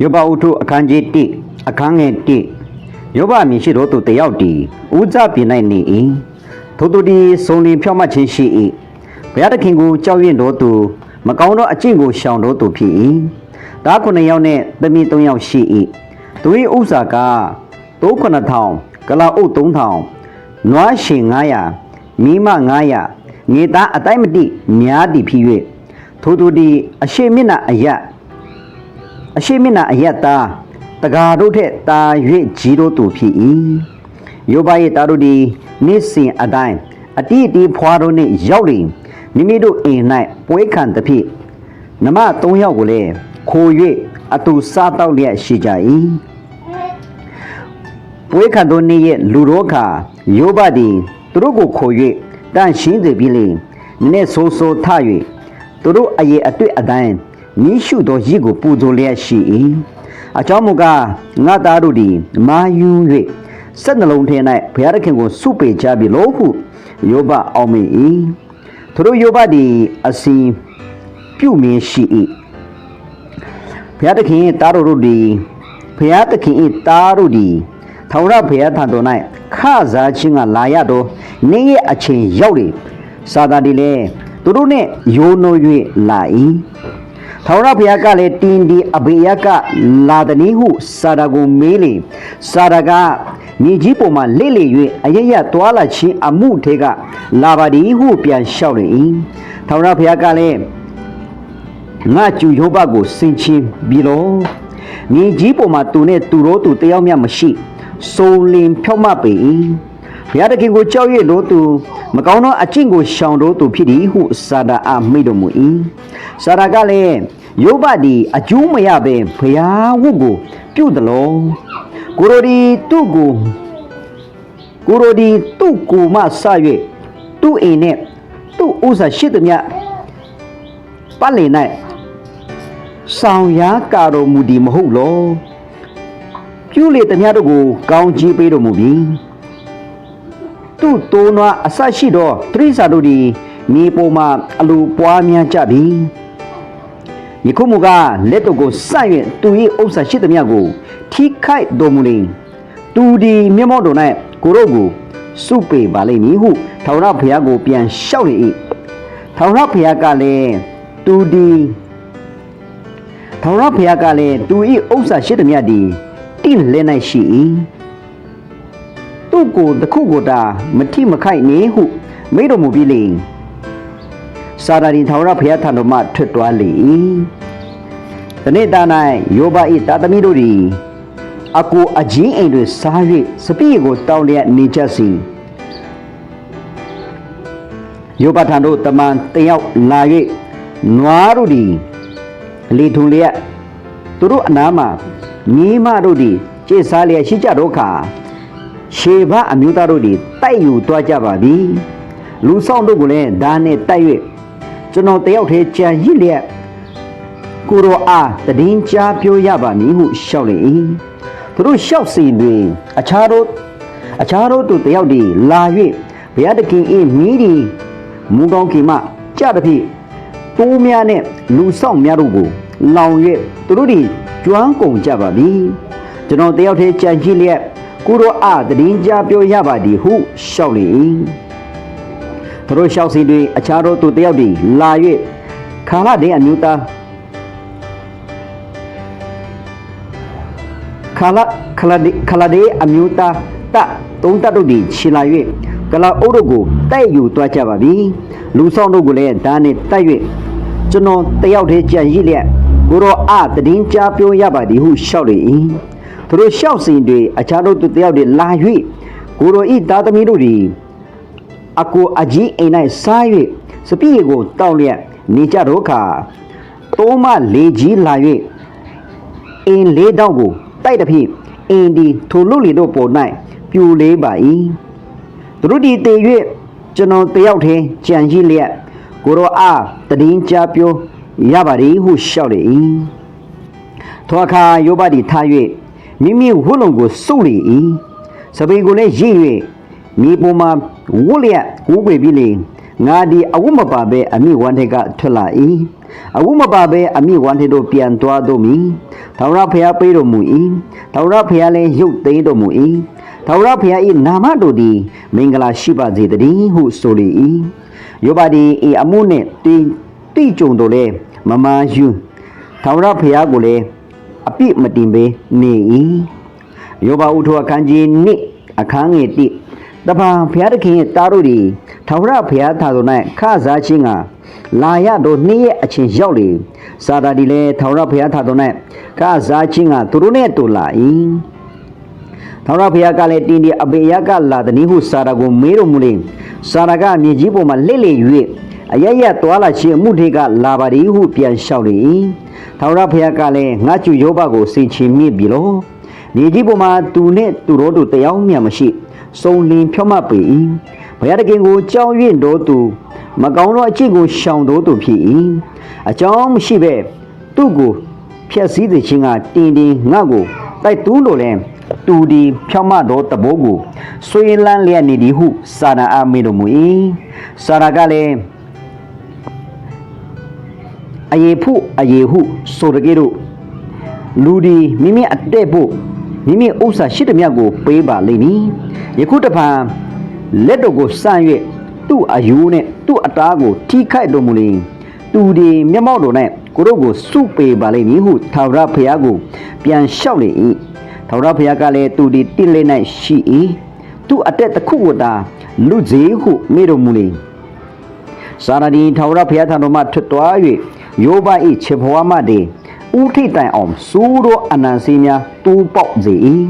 ယောဘဥထုအခန်းကြီး1အခန်းငယ်1ယောဘအမည်ရှိသောသူတစ်ယောက်တည်ဥဇပြည်၌နေ၏ထိုသူသည်စုံလင်ဖြောင့်မတ်ခြင်းရှိ၏ဘုရားသခင်ကိုကြောက်ရွံ့သောသူမကောင်းသောအကျင့်ကိုရှောင်သောသူဖြစ်၏သားခုနှစ်ယောက်နှင့်သမီးသုံးယောက်ရှိ၏သူ၏ဥစ္စာကသိုးခုနှစ်ထောင်ကလာအုပ်သုံးထောင်နွားရှင်900မိမ900ငေသားအတိုင်းမတိများသည်ဖြစ်၍ထိုသူသည်အရှိမျက်နှာအယက် အရှိမျက်နှာအယက်သားတကာတို့ထက်တာ၍ကြီးတို့သူဖြစ်၏ယောဘရဲ့သားတို့သည်နေ့စဉ်အတိုင်းအတိအတီဖွာတို့နှင့်ရောက်လျင်မိမိတို့အိမ်၌ပွဲခံသဖြင့်နမ၃ယောက်ကိုလည်းခို၍အတူစားတော့လျက်ရှိကြ၏ပွဲခံသောနေ့ရဲ့လူတော်ခါယောဘသည်သူတို့ကိုခို၍တန့်ရှင်းစေပြီးလျှင်နည်းနည်းဆိုးဆိုးထ၍သူတို့အရေးအတွေ့အတိုင်း မိရှုသောရစ်ကိုပူဇော်လျက်ရှိ၏အကြောင်းမူကားငါသားတို့သည်မာယူ၍စက်နှလုံးထဲ၌ဘုရားသခင်ကိုစုပေကြပြီလို့ဟုယောဘအောင်မေ၏သူတို့ယောဘသည်အစဉ်ပြုမင်းရှိ၏ဘုရားသခင်၏တားတို့သည်ဘုရားသခင်၏တားတို့သည်ထောင်ရဘုရားထံတော်၌ခစားခြင်းကလာရသောနေ့ရဲ့အချိန်ရောက်လေစာသားဒီလည်းသူတို့နှင့်ယိုးနိုး၍လာ၏ ထောင်ရဘုရားကလည်းတင်းဒီအဘေယကလာသည်နည်းဟုစာတာကိုမေးလေစာတာကမြေကြီးပေါ်မှာလေ့လေ၍အရရတွာလာခြင်းအမှုထဲကလာပါသည်ဟုပြန်လျှောက်လေ၏ထောင်ရဘုရားကလည်းငါကျူယောဘကိုစင်ချင်းပြီးတော့မြေကြီးပေါ်မှာသူနဲ့သူတို့သူတယောက်မျှမရှိစုံလင်ဖြောက်မပေ၏ ဘုရားသခင်ကိုကြောက်ရွံ့လို့သူမကောင်းသောအကျင့်ကိုရှောင်လို့သူဖြစ်သည်ဟုစာဒာအားမိတ်တော်မူ၏စာဒာကလည်းယောဘသည်အကျိုးမရဘဲဘုရားဝတ်ကိုပြုတ်တယ်လို့ကိုရိုဒီသူ့ကိုကိုရိုဒီသူ့ကိုမဆ၍သူ့အိမ်နဲ့သူ့ဥစ္စာရှိသည်မြတ်ပတ်လည်၌ဆောင်ရာကာတော်မူသည်မဟုတ်လောပြုလေသမျှတို့ကိုကောင်းချီးပေးတော်မူပြီ သူ့တိုးနွားအဆရှိသောတရိษာတို့သည်မြေပေါ်မှာအလိုပွားများကြပြီယခုမူကားလက်တော်ကိုစ၍သူ၏ဥစ္စာရှိသမျှကို ထိခိုက်တော်မူလေသူသည်မျက်မှောက်တော်၌ကိုတို့ကိုစုပေပါလိမ့်မည်ဟုထာဝရဘုရားကိုပြန်လျှောက်လေ၏ထာဝရဘုရားကလည်းသူသည်ထာဝရဘုရားကလည်းသူ၏ဥစ္စာရှိသမျှသည်တိလဲ၌ရှိ၏ သူ့ကိုတစ်ခုကိုတာမထိမခိုက်နေဟုမိတော်မူပြီးလေစာရာဒီထာဝရဘုရားထံတော်မှထွက်သွားလေ၏တနေ့တာ၌ယောဘ၏တာသမီတို့သည်အကိုအကြီးအိမ်တွင်စား၍စပြည့်ကိုတောင်းလျက်နေကြစီယောဘထံတို့တမန်တယောက်လာ၍နွားတို့သည်လေထုံလျက်သူတို့အနားမှာညီမတို့သည်ကျိစားလျက်ရှိကြတော့ခါ ရှေဘအမျိုးသားတို့သည်တိုက်ယူသွားကြပါပြီလူဆောင်တို့ကိုလည်းဒါနဲ့တိုက်၍ကျွန်တော်တယောက်တည်းကြံရစ်လျက်ကိုရောအားတည်င်းချပြောရပါမည်ဟုရှောက်လေ၏သူတို့ရှောက်စီတွင်အခြားတို့အခြားတို့တို့တယောက်သည်လာ၍ဘုရားသခင်၏မိဒီမူကောင်းခင်မှကြသည်ဖြင့်တိုးများနဲ့လူဆောင်များတို့ကိုလောင်၍သူတို့တွေကျွမ်းကုန်ကြပါပြီကျွန်တော်တယောက်တည်းကြံကြည့်လျက် ကိုရောအတည်င်းကြပြောရပါသည်ဟုရှောက်လေ၏သူတို့ရှောက်စီတွင်အခြားသောသူတယောက်တွေလာ၍ခါလာတဲ့အမျိုးသားခလာခလာဒီခလာဒီအမျိုးသားတသုံးတတို့ဒီခြေလာ၍ကလာအုပ်တို့ကိုတိုက်ယူသွားကြပါပြီလူဆောင်တို့ကိုလည်းဓာတ်နဲ့တိုက်၍ကျွန်တော်တယောက်တည်းကြံရည်လျက်ကိုရောအတည်င်းကြပြောရပါသည်ဟုရှောက်လေ၏ သူတို့ရှောက်စဉ်တွေအခြားတို့သူတယောက်တွေလာ၍ကိုရောဤသားသမီးတို့သည်အကိုအကြီးအိမ်၌စား၍စပြည့်ကိုတောက်လျက်နေကြတော့ခါတိုးမလေကြီးလာ၍အင်းလေးတောက်ကိုတိုက်သည်ဖြင့်အင်းဒီထိုလူလီတို့ပေါ်၌ပြူလေးပါ၏သူတို့ဒီတည်၍ကျွန်တော်တယောက်တည်းကြံရှိလျက်ကိုရောအားတည်င်းကြပြောရပါသည်ဟုလျှောက်လေ၏ထိုအခါယောဘသည်ထား၍ မိမိဝတ်လုံကိုစုပ်လေ၏စပိန်ကိုလည်းရည်၍မြေပေါ်မှာဝတ်လျက်ဝူးပေပြီးလေငါဒီအဝတ်မပါဘဲအမိဝမ်းထက်ကထွက်လာ၏အဝတ်မပါဘဲအမိဝမ်းထက်တို့ပြန်သွားတော်မူထာဝရဘုရားပေးတော်မူ၏ထာဝရဘုရားလည်းရုပ်သိမ်းတော်မူ၏ထာဝရဘုရား၏နာမတော်သည်မင်္ဂလာရှိပါစေတည်းဟုဆိုလေ၏ယောဘဒီဤအမှုနှင့်တိတိကြုံတော်လဲမမာယူထာဝရဘုရားကိုလည်း အပြစ်မတင်ဘဲနေ၏ယောဘဥထောအခန်းကြီး1အခန်းငယ်1တပံဘုရားသခင်ရဲ့တားတို့သည်ထာဝရဘုရားထာတော်၌ခစားခြင်းကလာရတော်နေ့ရဲ့အချိန်ရောက်လေစာတာဒီလည်းထာဝရဘုရားထာတော်၌ခစားခြင်းကသူတို့နဲ့တူလာ၏ထာဝရဘုရားကလည်းတင်းဒီအဘေယကလာသည်ဟုစာတာကိုမေးတော်မူလေစာတာကမြေကြီးပေါ်မှာလက်လေ၍ အရရသွားလာခြင်းအမှုတွေကလာပါသည်ဟုပြန်လျှောက်လေ၏ထာဝရဘုရားကလည်းငါကျူယောဘကိုစင်ချင်မြင့်ပြီလောမြေကြီးပေါ်မှာသူနဲ့သူတို့တို့တရားမျှမရှိစုံလင်ဖြောမတ်ပေ၏ဘုရားတခင်ကိုကြောင်း၍တော်သူမကောင်းသောအကျင့်ကိုရှောင်တော်သူဖြစ်၏အကြောင်းမရှိပဲသူ့ကိုဖျက်ဆီးသည်ချင်းကတင်းတင်းငါ့ကိုတိုက်တူးလို့လဲတူဒီဖြောင်းမတော်တဘိုးကိုဆွေးလန်းလျက်နေသည်ဟုစာနာအားမေးတော်မူ၏စာရာကလည်း အယေဖို့အယေဟုဆိုတကယ်တော့လူဒီမိမိအတဲ့ဖို့မိမိဥစ္စာရှိသည်မြတ်ကိုပေးပါလိမ့်မည်ယခုတဖန်လက်တော်ကိုစမ်း၍သူ့အယူနဲ့သူ့အတားကိုထိခိုက်တော်မူလင်သူဒီမျက်မှောက်တော်နဲ့ကိုတို့ကိုစုပေးပါလိမ့်မည်ဟုထာဝရဘုရားကို ပြန်လျှောက်လေ၏ထာဝရဘုရားကလည်းသူဒီတိလေး၌ရှိ၏သူ့အတက်တစ်ခုကိုသာလူကြီးဟုမေးတော်မူလေစာရဒီထာဝရဘုရားထံတော်မှထွက်သွား၍ ယောဘ၏ခြေဘဝမတေဥထိတိုင်အောင်စူးသောအနံစီများတူးပေါက်စေ၏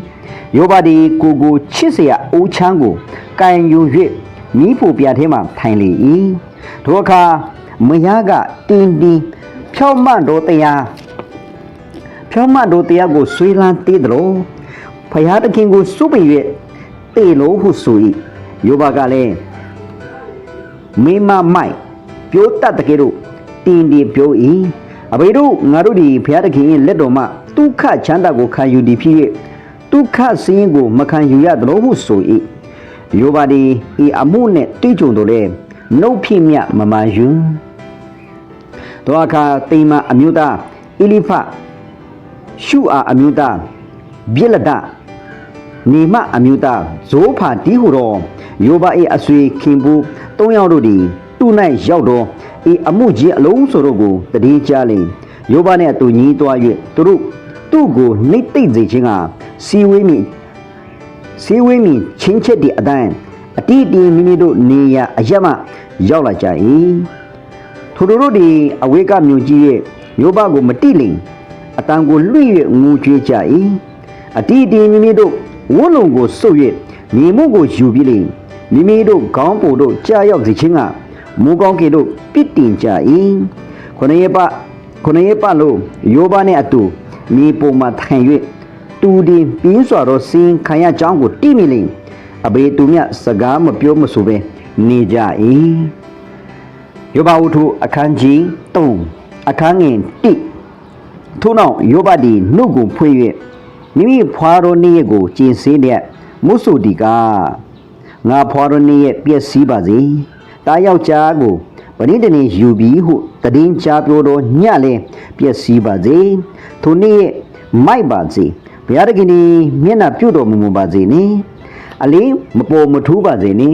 ယောဘသည်ကိုကိုချစ်စရာအိုးချမ်းကိုကန်ယူ၍မိဖို့ပြထဲမှထိုင်လေ၏ထိုအခါမယားကအင်းဒီဖြောက်မတော်တရားဖြောက်မတော်တရားကိုဆွေးလန်းသေးသလိုဖယားတခင်ကိုစုပိ၍တေလို့ဟုဆို၏ယောဘကလည်းမိမမိုက်ပြောတတ်တကယ်လို့ တင်းတင်းပြော၏အဘေတို့ငါတို့ဒီဘုရားသခင်ရဲ့လက်တော်မှဒုက္ခချမ်းသာကိုခံယူသည်ဖြစ်၍ဒုက္ခစင်းကိုမခံယူရသလိုဟုဆို၏ယောဘဒီဤအမှုနှင့်တိကျုံတော်လဲနှုတ်ဖြစ်မြမမှန်ယူတောအခါတိမ်မအမျိုးသားအီလိဖရှုအာအမျိုးသားပြစ်လဒနေမအမျိုးသားဇိုးဖာတီဟုတော်ယောဘ၏အဆွေခင်ဘူး၃ယောက်တို့သည်သူ၌ရောက်တော့ ဤအမှုကြီးအလုံးစုံတို့ကိုတည်ကြလေယောဘနှင့်အတူညီးသွား၍သူတို့သူ့ကိုနှိမ့်သိမ့်စေခြင်းကစီဝေးမိစီဝေးမိချင်းချက်ဒီအတိုင်းအတီးတီမိမိတို့နေရအရမရောက်လာကြ၏ထိုတို့တို့သည်အဝေကမြို့ကြီးရဲ့ယောဘကိုမတိလိမ်အတန်ကိုလွှင့်၍ငူကြွေးကြ၏အတီးတီမိမိတို့ဝတ်လုံကိုဆုပ်၍မြေမှုကိုယူပြီးလိမ်မိမိတို့ခေါင်းပိုတို့ကြာရောက်စေခြင်းက မူကောင်းကေတို့ပြစ်တင်ကြ၏ခொနရေပခொနရေပလို့ယောဘနှင့်အတူမြေပုံမှာထိုင်၍တူဒီပြင်းစွာသောစင်းခံရကြောင်းကိုတိမိလိမ့်အဘေသူမြစကားမပြောမဆိုပဲနေကြ၏ယောဘဝုထုအခန်းကြီး3အခန်းငယ်1ထို့နောက်ယောဘသည်နှုတ်ကိုဖွင့်၍မိမိဖွာတော်နေ့ရက်ကိုကျင်စင်းတဲ့မုဆိုဒီကငါဖွာတော်နေ့ရက်ပျက်စီးပါစေ တားယောက်ျားကိုပဏိတနေယူပြီးဟုတည်င်းချပြောတော်ညလဲပျက်စီးပါစေထိုနေ့ရက်မိုက်ပါစေဘုရားတခင်ဒီမျက်နှာပြုတ်တော်မူမူပါစေနိအလေးမပေါ်မထူးပါစေနိ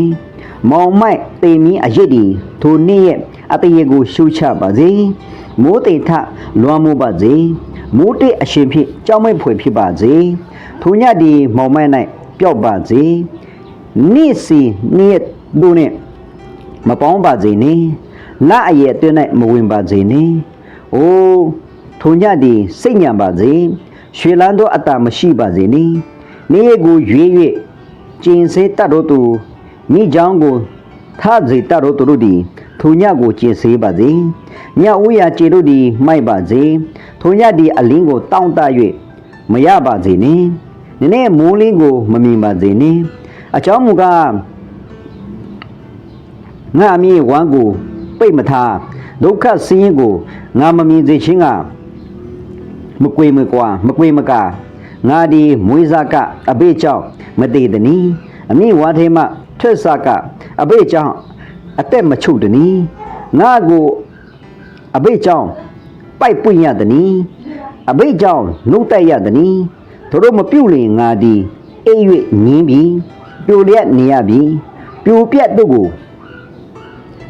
မောင်မိုက်တိမ်မီအရစ်ဒီထိုနေ့ရက်အတရေကိုရှုချပါစေမိုးတိမ်ထလွမ်းမိုးပါစေမိုးတိတ်အရှင်ဖြစ်ကြောင်းမိတ်ဖွယ်ဖြစ်ပါစေထိုညဒီမောင်မိုက်၌ပျောက်ပါစေနေ့စီနေ့တို့နဲ့ မပေါင်းပါစေနဲ့လအရဲ့အတွင်း၌မဝင်ပါစေနဲ့။အိုးထုံညသည်စိတ်ညံပါစေ။ရွှေလန်းသောအတ္တမရှိပါစေနဲ့။နေ့ရက်ကိုရွေး၍ကျင်စေတတ်တော်သူမိချောင်းကိုထစေတတ်တော်သူတို့သည်ထုံညကိုကျင်စေပါစေ။ညဦးရာခြေတို့သည်မိုက်ပါစေ။ထုံညသည်အလင်းကိုတောင့်တ၍မရပါစေနဲ့။နည်းနည်းမိုးလင်းကိုမမြင်ပါစေနဲ့။အကြောင်းမူကား ငါအမည်ဝမ်းကိုပိတ်မထားဒုက္ခဆင်းရဲကိုငါမမြင်စေခြင်းကမကွေမကွာမကွေမကာငါဒီမွေးစားကအဘေးကြောင့်မတည်တနီအမိဝါထေမထွက်စားကအဘေးကြောင့်အသက်မချုပ်တနီငါကိုအဘိကြောင့်ပိုက်ပွင့်ရတနီအဘိကြောင့်နှုတ်တိုက်ရတနီတို့မပြုတ်လင်ငါသည်အိပ်၍ငင်းပြီးပြိုလျက်နေရပြီပြိုပြက်တို့ကို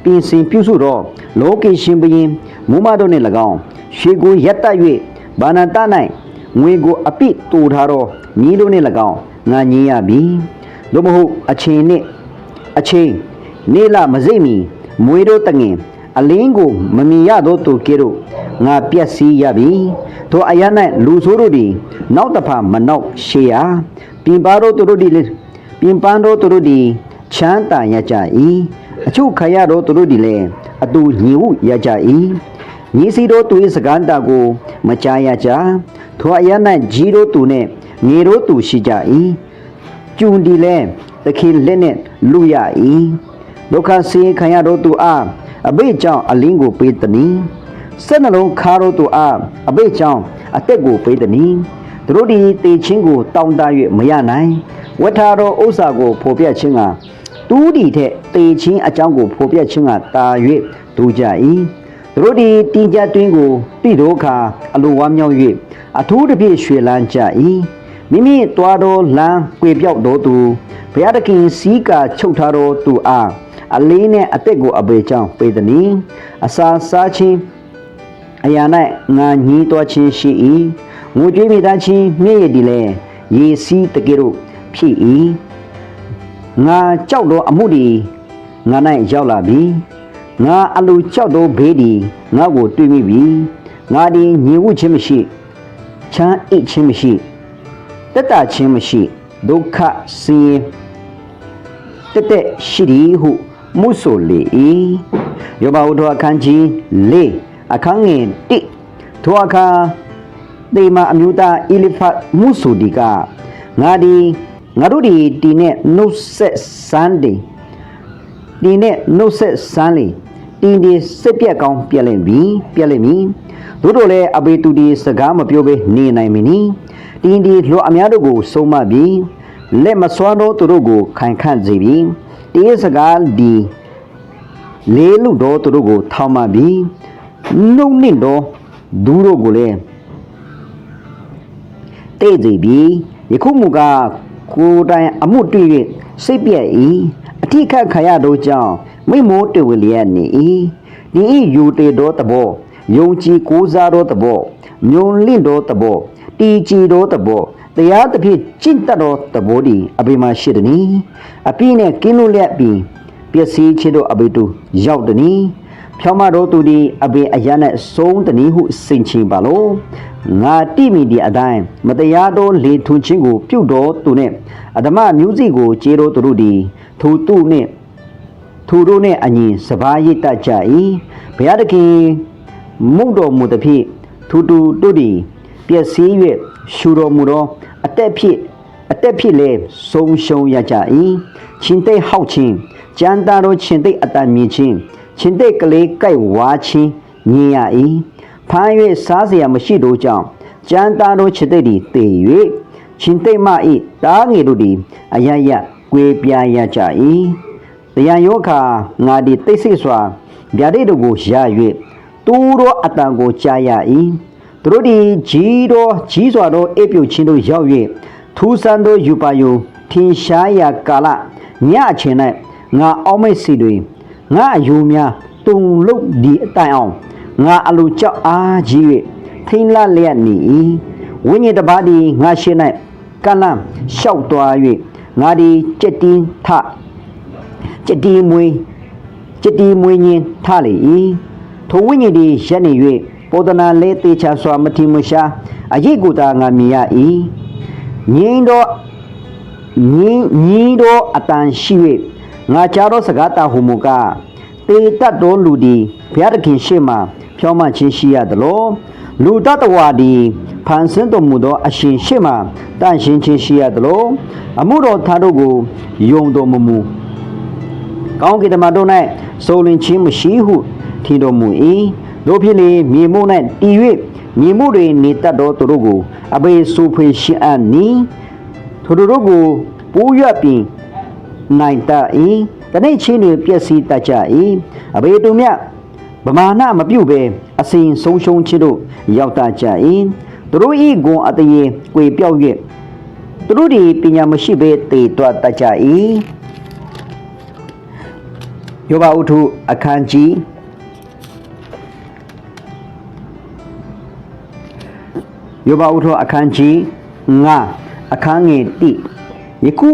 ပြင်ဆင်ပြုစုတော့လောကေရှင်ဘရင်မူမတို့နှင့်၎င်းရွှေကိုရက်တက်၍ဘာနတ၌ငွေကိုအပိတူထားတော့ညီတို့နှင့်၎င်းငါညင်းရပြီတို့မဟုတ်အချိန်နှင့်အချိန်နေလမစိမ့်မီမွေတို့တငင်အလင်းကိုမမြင်ရသောသူကဲ့သို့ငါပြက်စီးရပြီတို့အရ၌လူဆိုးတို့သည်နောက်တစ်ဖာမနောက်ရှေးရပြင်ပါတို့သူတို့သည်လည်းပြင်ပန်းတို့သူတို့သည်ချမ်းသာရကြ၏ အချို့ခရတို့သူတို့သည်လည်းအတူညီဟုရကြ၏ညီစီတို့သူ၏စကားတာကိုမကြားရကြထိုအရ၌ကြီးတို့သူနှင့်ငေတို့သူရှိကြ၏ကျူဒီလဲသခင်လက်နှင့်လူရ၏ဒုက္ခဆင်းရဲခံရတို့သူအားအဘိကြောင့်အလင်းကိုပေးတည်းစက်နှလုံးခါတို့သူအားအဘိကြောင့်အသက်ကိုပေးတည်းသူတို့ဒီတေချင်းကိုတောင်းတ၍မရနိုင်ဝတ်ထားသောဥစ္စာကိုဖော်ပြခြင်းက တူးဒီထက်တေချင်းအကြောင်းကိုဖော်ပြခြင်းကတာ၍ဒူကြ၏သူတို့ဒီတင်ကြတွင်းကိုတိတို့ခါအလိုဝမ်းမြောက်၍အထူးတစ်ပြည့်ရွှေလန်းကြ၏မိမိတွားသောလမ်းကွေပြောက်တော်သူဘုရားသခင်စီးကာချုပ်ထားတော်သူအားအလေးနဲ့အသက်ကိုအပေချောင်းပေးသည်။အစာစားခြင်းအရာ၌ငါညီးတော်ခြင်းရှိ၏ငိုကြွေးမိသားချင်းမြည့်ရည်ဒီလဲရေစီးတကယ်လို့ဖြစ်၏ ငါကြောက်သောအမှုဒီငါ၌ရောက်လာပြီငါအလူကြောက်သောဘေးဒီငါကိုတွေ့မိပြီငါဒီညီဝခြင်းမရှိချမ်းအိတ်ခြင်းမရှိတက်တာခြင်းမရှိဒုက္ခဆင်းရဲတက်တက်ရှိသည်ဟုမှုဆိုလေ၏ယောဘဝတ္ထအခန်းကြီး၄အခန်းငယ်၁ထိုအခါတေမာအမျိုးသားအီလီဖတ်မှုဆိုဒီကငါဒီ ငါတို့ဒီတီနဲ့နှုတ်ဆက်စမ်းတယ်တီနဲ့နှုတ်ဆက်စမ်းလေတင်းဒီစစ်ပြက်ကောင်းပြက်လိမ့်ပြီပြက်လိမ့်မည်တို့တို့လည်းအဘေတူဒီစကားမပြောဘဲနေနိုင်မည်နီတင်းဒီလွတ်အများတို့ကိုဆုံးမပြီးလက်မစွမ်းသောသူတို့ကိုခိုင်ခန့်စေပြီးတင်းစကားဒီလေးလူတော်သူတို့ကိုထောင်မှပြီးနှုတ်နှင့်တော်ဒူးတို့ကိုလည်းတိတ်စီပြီးယခုမူကား ကိုယ်တိုင်အမှုတွေ့၍စိတ်ပြည့်၏အထိခတ်ခရတို့ကြောင့်မိမိုးတွေ့ဝလျက်နေ၏ဒီဤယူတေတော်တဘောယုံကြည်ကိုးစားတော်တဘောမြုံလင့်တော်တဘောတီကြည်တော်တဘောတရားတစ်ဖြစ်ကျင့်တတ်တော်တဘောဒီအပေမရှိတနီအပြည့်နဲ့ကင်းလို့လျက်ပြီးပျက်စီးခြင်းတို့အပေတူရောက်တနီဖြောင်းမတော်သူဒီအပေအရနဲ့ဆုံးတနီဟုစင်ချင်ပါလို့ ငါတိမိဒီအတိုင်းမတရားသောလေထွန်ခြင်းကို ပြုတ်တော်သူနဲ့အဓမ္မမျိုးစိကိုကျေတော်သူတို့ဒီထိုသူနဲ့ထိုတို့နဲ့အညီစဘာရိတ်တတ်ကြ၏ဘုရားသခင်မုတ်တော်မူသည်ဖြင့်ထိုသူတို့ဒီပျက်စီး၍ရှူတော်မူသောအသက်ဖြစ်အသက်ဖြစ်လေဆုံးရှုံးရကြ၏ချင်းသိဟောက်ချင်းကြမ်းသားသောချင်းသိအတန်မြင်ချင်းချင်းသိကလေးကြိုက်ဝါချင်းမြင်ရ၏ ဖမ်း၍စားเสียမရှိတို့ကြောင့်ကြမ်းသားသောချင်းသိသည်တည်၍ချင်းသိမ၏တားငယ်တို့သည်အယယကွေပြားရကြ၏တရားယောခာငါသည်တိတ်ဆိတ်စွာဗျာဒိတ်တို့ကိုရ၍တူသောအတန်ကိုကြားရ၏သူတို့သည်ကြီးသောကြီးစွာသောအေပြုတ်ချင်းတို့ရောက်၍ထူးဆန်းသောယူပါယုထင်ရှားရာကာလညအချိန်၌ငါအောက်မိတ်စီတွင်ငါအယူများတုံလုတ်ဒီအတိုင်အောင် ငါအလိုကြောက်အားကြီး၍ထိန်လလျက်နေ၏ဝိညာဉ်တစ်ပါးသည်ငါရှင်း၌ကလန့်လျှောက်သွား၍ငါသည်ကြက်တင်းထကြက်တီမွေးကြက်တီမွေးညင်းထလေ၏ထိုဝိညာဉ်သည်ရက်နေ၍ပောဒနာလဲတေချာစွာမတိမရှာအရေးကိုသာငါမြင်ရ၏ငင်းတော့ငင်းညီတော့အတန်ရှိ၍ငါကြားတော့စကားတာဟုမူကတေတတ်တော်လူသည်ဘုရားသခင်ရှေ့မှ ဖြောင်းမချင်းရှိရသလိုလူတတဝါသည်ဖန်ဆင်းတော်မူသော အရှင်ရှေ့မှတန့်ရှင်းချင်းရှိရသလိုအမှုတော်သားတို့ကိုယုံတော်မမူကောင်းကင်တမန်တို့၌စိုးလင်ချင်းမရှိဟုထင်တော်မူ၏တို့ဖြစ်လေမြေမှု၌တည်၍မြေမှုတွင်နေတတ်သောသူတို့ကိုအဘေဆူဖေရှင်အပ်နီထိုတို့ကိုပိုးရွက်ပြီးနိုင်တတ်၏တနေ့ချင်းတွေပျက်စီးတတ်ကြ၏အဘေတူမြ ဗမာဏမပြုတ်ပဲအစဉ်ဆုံးရှုံးခြင်းတို့ရောက်တတ်ကြ၏သူတို့ဤဂုံအတရေကွေပြောက်၍သူတို့ဒီပညာမရှိဘဲတေတွတ်တတ်ကြ၏ယောဘဥထုအခန်းကြီးယောဘဥထုအခန်းကြီး9အခန်းငယ်1ယခု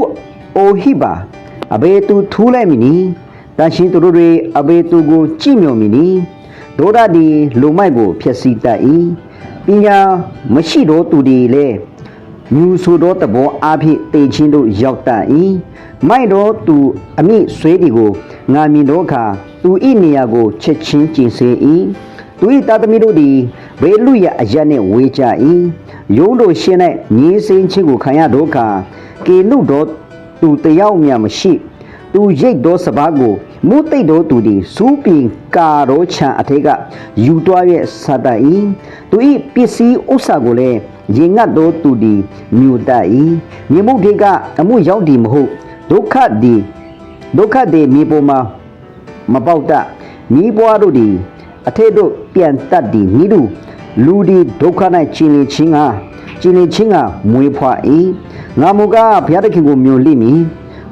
အိုဟိပါအဘေသူထူးလိုက်မည်နီ တန်ရှင်သူတို့တွေအဘေသူကိုကြည့်မြုံမည်နီဒိုဒဒီလူမိုက်ကိုဖျက်ဆီးတတ်၏ပညာမရှိတော့သူတွေလည်းမြူဆိုသောတဘောအားဖြင့်တေချင်းတို့ရောက်တတ်၏မိုက်တော့သူအမိဆွေးဒီကိုငါမြင်တော့အခါသူဤနေရာကိုချက်ချင်းကျင်စေ၏သူဤသားသမီးတို့သည်ဘေလူရအရက်နှင့်ဝေးကြ၏ယုံတို့ရှင်း၌ညီးစင်းချင်းကိုခံရတော့အခါကေနုတော်သူတယောက်မြမရှိ သူရိတ်သောစပားကို မုသိတ်တော်သူသည်စူးပင်ကာတော်ချံအထက်ကယူတွားရဲ့ဆတ်တတ်၏သူဤပစ္စည်းဥစ္စာကိုလည်းရင်ငတ်တော်သူသည်မြူတတ်၏မြေမှုထေကအမှုရောက်သည်မဟုတ်ဒုက္ခသည်ဒုက္ခသည်မြေပေါ်မှာမပေါက်တတ်မိဘွားတို့သည်အထက်တို့ပြန်တတ်သည်မိတို့လူဒီဒုက္ခ၌ချင်လေချင်းကချင်လေချင်းကမွေးဖွား၏ငါမူကားဘုရားသခင်ကိုမြုံလိမ့်မည်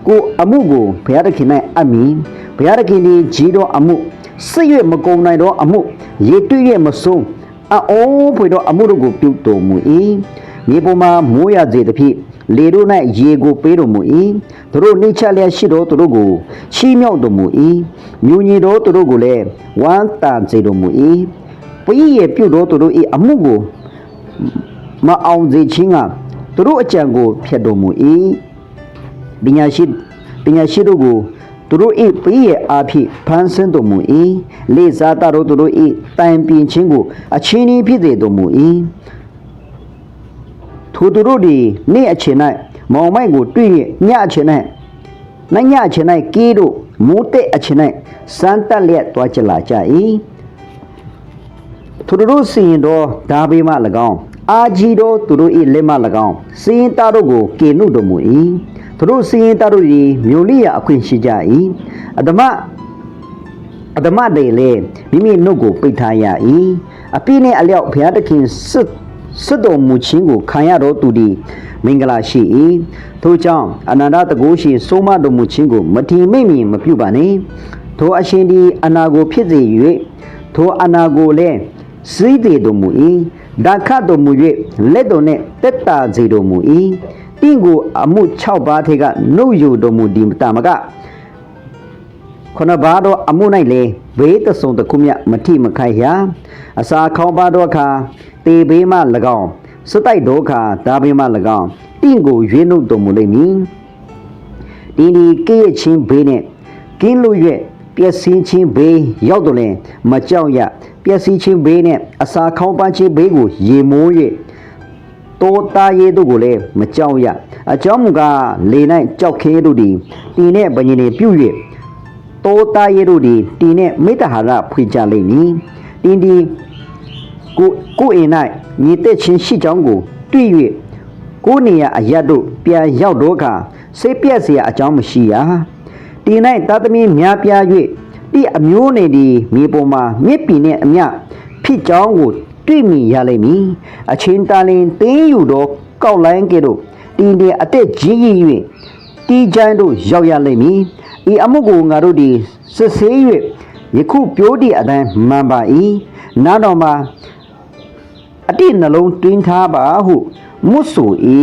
ကိုအမှုကိုဘုရားသခင်၌အပ်မည် ဘုရားသခင်သည်ကြီးတော်အမှုစစ်၍မကုံနိုင်သောအမှုရေတွေ့၍မဆုံးအော်ဖွေသောအမှုတို့ကိုပြုတော်မူ၏မြေပေါ်မှာမိုးရစေသဖြင့်လေတို့၌ရေကိုပေးတော်မူ၏သူတို့နှိမ့်ချလျက်ရှိသောသူတို့ကိုချီးမြှောက်တော်မူ၏မြူညီသောသူတို့ကိုလည်းဝမ်းတန်စေတော်မူ၏ပရိယေပြုသောသူတို့၏အမှုကိုမအောင်စေခြင်းကသူတို့အကြံကိုဖျက်တော်မူ၏ပညာရှိပညာရှိတို့ကို သူတို့၏ပရိယေအားဖြင့်ဖန်ဆင်းတော်မူ၏လေစားတတော်သူတို့၏တိုင်ပင်ခြင်းကိုအချင်းဤဖြစ်စေတော်မူ၏ထိုသူတို့သည်နေ့အချိန်၌မောင်မိုက်ကိုတွေ့၍ညအချိန်၌နညအချိန်၌ကီးတို့မိုးတဲ့အချိန်၌စမ်းတက်လျက်တွားကြလာကြ၏သူတို့စီရင်တော်ဒါဘေးမှ၎င်းအာကြီးတော်သူတို့၏လက်မှ၎င်းစီရင်သားတို့ကိုကေနုတော်မူ၏ သူတို့စီရင်သားတို့သည်မြို့လိရအခွင့်ရှိကြ၏အတ္တမအတ္တမတွေလည်းမိမိနှုတ်ကိုပိတ်ထားရ၏အပြည့်နဲ့အလျောက်ဘုရားသခင်စွတ်စွတ်တော်မူခြင်းကိုခံရတော်သူသည်မင်္ဂလာရှိ၏ထို့ကြောင့်အနန္တတကုရှင်စိုးမတော်မူခြင်းကိုမထီမိမ့်မီမပြုပါနှင့်ထိုအရှင်သည်အနာကိုဖြစ်စေ၍ထိုအနာကိုလည်းစီးတည်တော်မူ၏ဒါခတ်တော်မူ၍လက်တော်နှင့်တက်တာစေတော်မူ၏ တင့်ကိုအမှု6ပါးထဲကနှုတ်ယူတော်မူသည်တာမကခொနဘာတော့အမှု၌လေဘေးတဆုံတစ်ခုမြမထိမခိုက်ရာအစာခေါင်းပါတော့အခါတေဘေးမှ၎င်းစတိုက်တော့အခါဒါဘေးမှ၎င်းတင့်ကိုရွေးနှုတ်တော်မူလိမ့်မည်ဒီဒီကဲ့ရဲ့ချင်းဘေးနဲ့ကင်းလို့၍ပျက်စီးခြင်းဘေးရောက်တော့လဲမကြောက်ရပျက်စီးခြင်းဘေးနဲ့အစာခေါင်းပန်းခြင်းဘေးကိုရေမိုး၍ တောသားရဲတို့ကိုလည်းမကြောက်ရအကြောင်းမူကားလေ၌ကြောက်ခဲတို့သည်တီနဲ့ဘယင်တွေပြုတ်၍တောသားရဲတို့သည်တီနဲ့မိတ္တဟာရဖွေကြလိမ့်မည်တင်းဒီကိုကိုအိမ်၌ညီတက်ချင်းရှိကြောင်းကိုတွေ့၍ကိုနေရအရတ်တို့ပြန်ရောက်တော့အခါစိတ်ပြက်เสียအကြောင်းမရှိရာတီ၌သားသမီးများပြား၍တိအမျိုးနေဒီမြေပေါ်မှာမြစ်ပီနှင့်အမျှဖြစ်ကြောင်းကို တွေ့မြင်ရလိမ့်မည်အချင်းတာလင်တင်းယူသောကောက်လိုင်းကဲ့သို့တင်းတင်းအသက်ကြီးကြီး၍တီချမ်းတို့ရောက်ရလိမ့်မည်ဤအမှုကိုငါတို့သည်စစ်ဆေး၍ယခုပြိုးတည်အတိုင်းမှန်ပါ၏နားတော်မှာအတိနှလုံးတွင်းထားပါဟုမွတ်ဆို၏